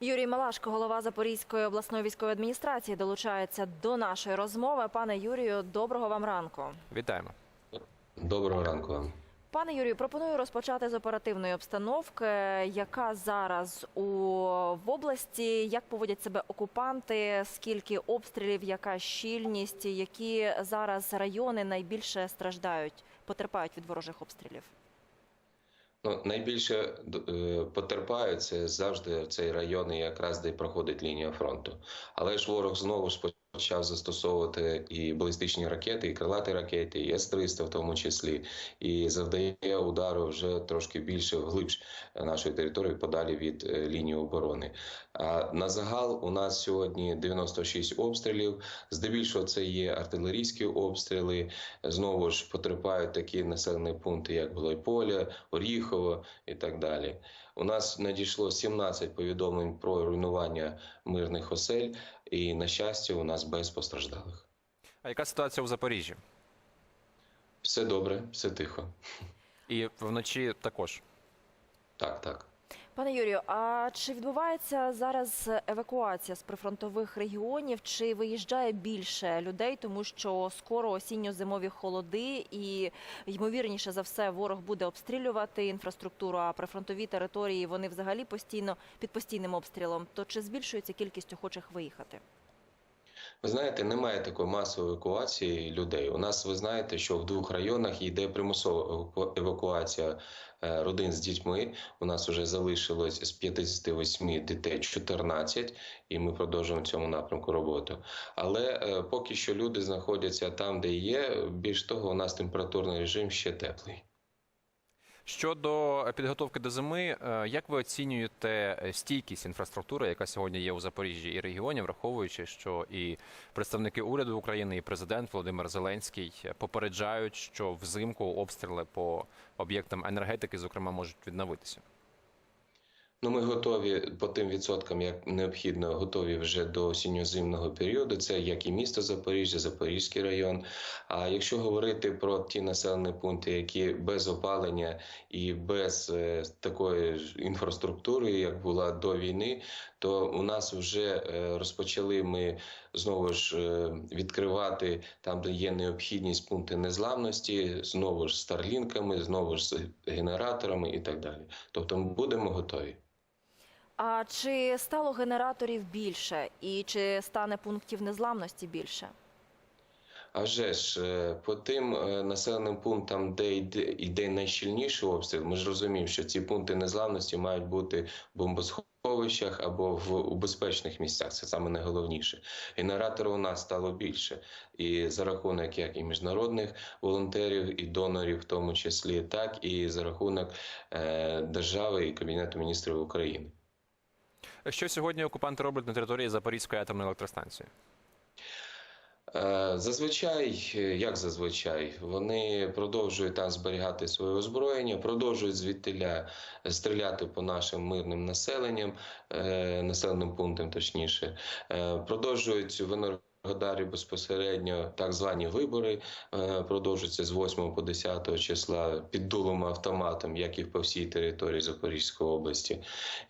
Юрій Малашко, голова Запорізької обласної військової адміністрації, долучається до нашої розмови. Пане Юрію, доброго вам ранку. Вітаємо. Доброго ранку вам. Пане Юрію, пропоную розпочати з оперативної обстановки, яка зараз у в області, як поводять себе окупанти, скільки обстрілів, яка щільність, які зараз райони найбільше страждають, потерпають від ворожих обстрілів. Ну, найбільше е, потерпають це завжди цей район, якраз де проходить лінія фронту. Але ж ворог знову ж почав застосовувати і балістичні ракети, і крилаті ракети, і С-300 в тому числі, і завдає удару вже трошки більше вглиб нашої території, подалі від е, лінії оборони. А на загал у нас сьогодні 96 обстрілів. Здебільшого це є артилерійські обстріли. Знову ж потерпають такі населені пункти, як Гуляйполя, Оріхово і так далі. У нас надійшло 17 повідомлень про руйнування мирних осель, і на щастя, у нас без постраждалих. А яка ситуація у Запоріжжі? Все добре, все тихо. І вночі також. Так, так. Пане Юрію, а чи відбувається зараз евакуація з прифронтових регіонів? Чи виїжджає більше людей, тому що скоро осінньо-зимові холоди, і ймовірніше за все ворог буде обстрілювати інфраструктуру, а прифронтові території вони взагалі постійно під постійним обстрілом? То чи збільшується кількість охочих виїхати? Ви знаєте, немає такої масової евакуації людей. У нас ви знаєте, що в двох районах йде примусова еваку- евакуація е, родин з дітьми. У нас вже залишилось з 58 дітей 14, і ми продовжуємо в цьому напрямку роботу. Але е, поки що люди знаходяться там, де є. Більш того, у нас температурний режим ще теплий. Щодо підготовки до зими, е, як ви оцінюєте е, стійкість інфраструктури, яка сьогодні є у Запоріжжі і регіоні, враховуючи, що і представники уряду України, і президент Володимир Зеленський попереджають, що взимку обстріли по об'єктам енергетики, зокрема, можуть відновитися? Ну, ми готові по тим відсоткам, як необхідно, готові вже до осінньо-зимного періоду. Це як і місто Запоріжжя, Запорізький район. А якщо говорити про ті населені пункти, які без опалення і без е, такої інфраструктури, як була до війни, то у нас вже е, розпочали ми знову ж е, відкривати там, де є необхідність пункти незламності, знову ж старлінками, знову ж з генераторами і так далі. Тобто, ми будемо готові. А чи стало генераторів більше, і чи стане пунктів незламності більше? А вже ж е, по тим е, населеним пунктам, де йде, йде найщільніший обстріл, ми ж розуміємо, що ці пункти незламності мають бути бомбосховищах або в у безпечних місцях. Це саме найголовніше. Генераторів у нас стало більше, і за рахунок як і міжнародних волонтерів, і донорів, в тому числі, так і за рахунок е, держави і кабінету міністрів України. Що сьогодні окупанти роблять на території Запорізької атомної електростанції? Е, Зазвичай, е, як зазвичай, вони продовжують там зберігати своє озброєння, продовжують звідтиля стріляти по нашим мирним населенням, е, населеним пунктам, точніше, продовжують в Енергодарі безпосередньо так звані вибори, е, продовжуються з 8 по 10 числа під дулом автоматом, як і по всій території Запорізької області,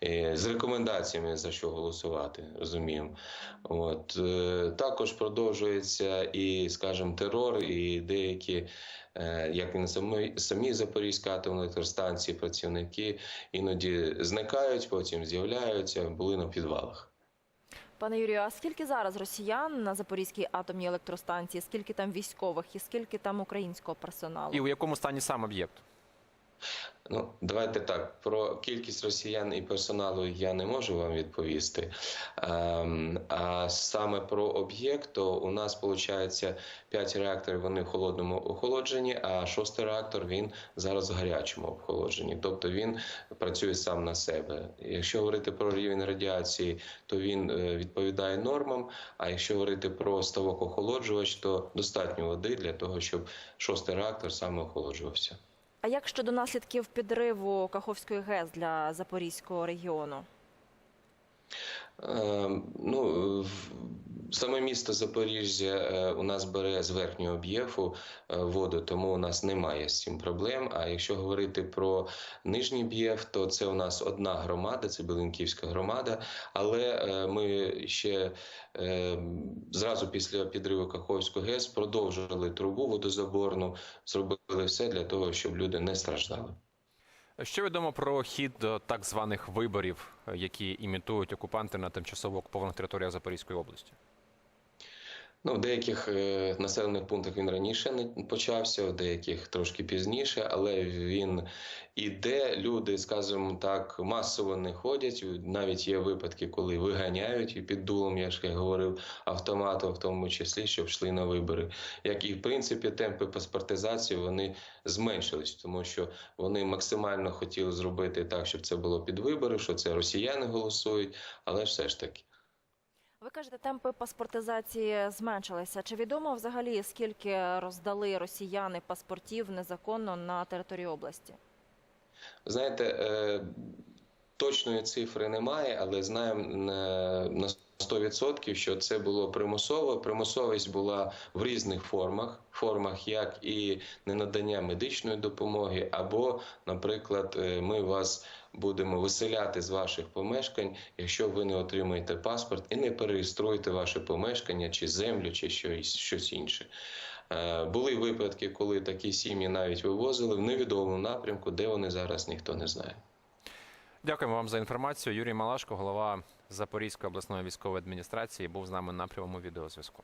Е, з рекомендаціями за що голосувати, розуміємо. От е, також продовжується і, скажімо, терор, і деякі, як і на самій самій Запорізькій атомній електростанції, працівники іноді зникають, потім з'являються, були на підвалах. Пане Юрію, а скільки зараз росіян на Запорізькій атомній електростанції? Скільки там військових і скільки там українського персоналу? І у якому стані сам об'єкт? Ну, давайте так. Про кількість росіян і персоналу я не можу вам відповісти. Ем, а саме про об'єкт, то у нас виходить 5 реакторів, вони в холодному охолодженні, а шостий реактор він зараз в гарячому охолодженні. Тобто він працює сам на себе. Якщо говорити про рівень радіації, то він е, відповідає нормам. А якщо говорити про ставок охолоджувач, то достатньо води для того, щоб шостий реактор саме охолоджувався. А як щодо наслідків підриву Каховської ГЕС для Запорізького регіону? Е, Ну, Саме місто Запоріжжя е, у нас бере з верхнього об'єфу е, воду, тому у нас немає з цим проблем. А якщо говорити про нижній б'єф, то це у нас одна громада, це Белинківська громада. Але е, ми ще зразу після підриву Каховського ГЕС продовжили трубу водозаборну, зробили все для того, щоб люди не страждали. Що відомо про хід е, так званих виборів, які імітують окупанти на тимчасово окупованих територіях Запорізької області? Ну, в деяких е, населених пунктах він раніше не почався, в деяких трошки пізніше, але він іде. Люди, скажімо так, масово не ходять. Навіть є випадки, коли виганяють і під дулом, я ж говорив, автомату, в тому числі, щоб йшли на вибори. Як і в принципі темпи паспортизації вони зменшились, тому що вони максимально хотіли зробити так, щоб це було під вибори, що це росіяни голосують, але все ж таки. Ви кажете, темпи паспортизації зменшилися. Чи відомо взагалі скільки роздали росіяни паспортів незаконно на території області? Знаєте, е, точної цифри немає, але знаємо на на 100%, що це було примусово. Примусовість була в різних формах, формах як і ненадання медичної допомоги, або, наприклад, е, ми вас будемо виселяти з ваших помешкань, якщо ви не отримаєте паспорт і не перереєструєте ваше помешкання чи землю, чи щось, щось інше. Е, Були випадки, коли такі сім'ї навіть вивозили в невідомому напрямку, де вони зараз ніхто не знає. Дякуємо вам за інформацію. Юрій Малашко, голова Запорізької обласної військової адміністрації, був з нами на прямому відеозв'язку.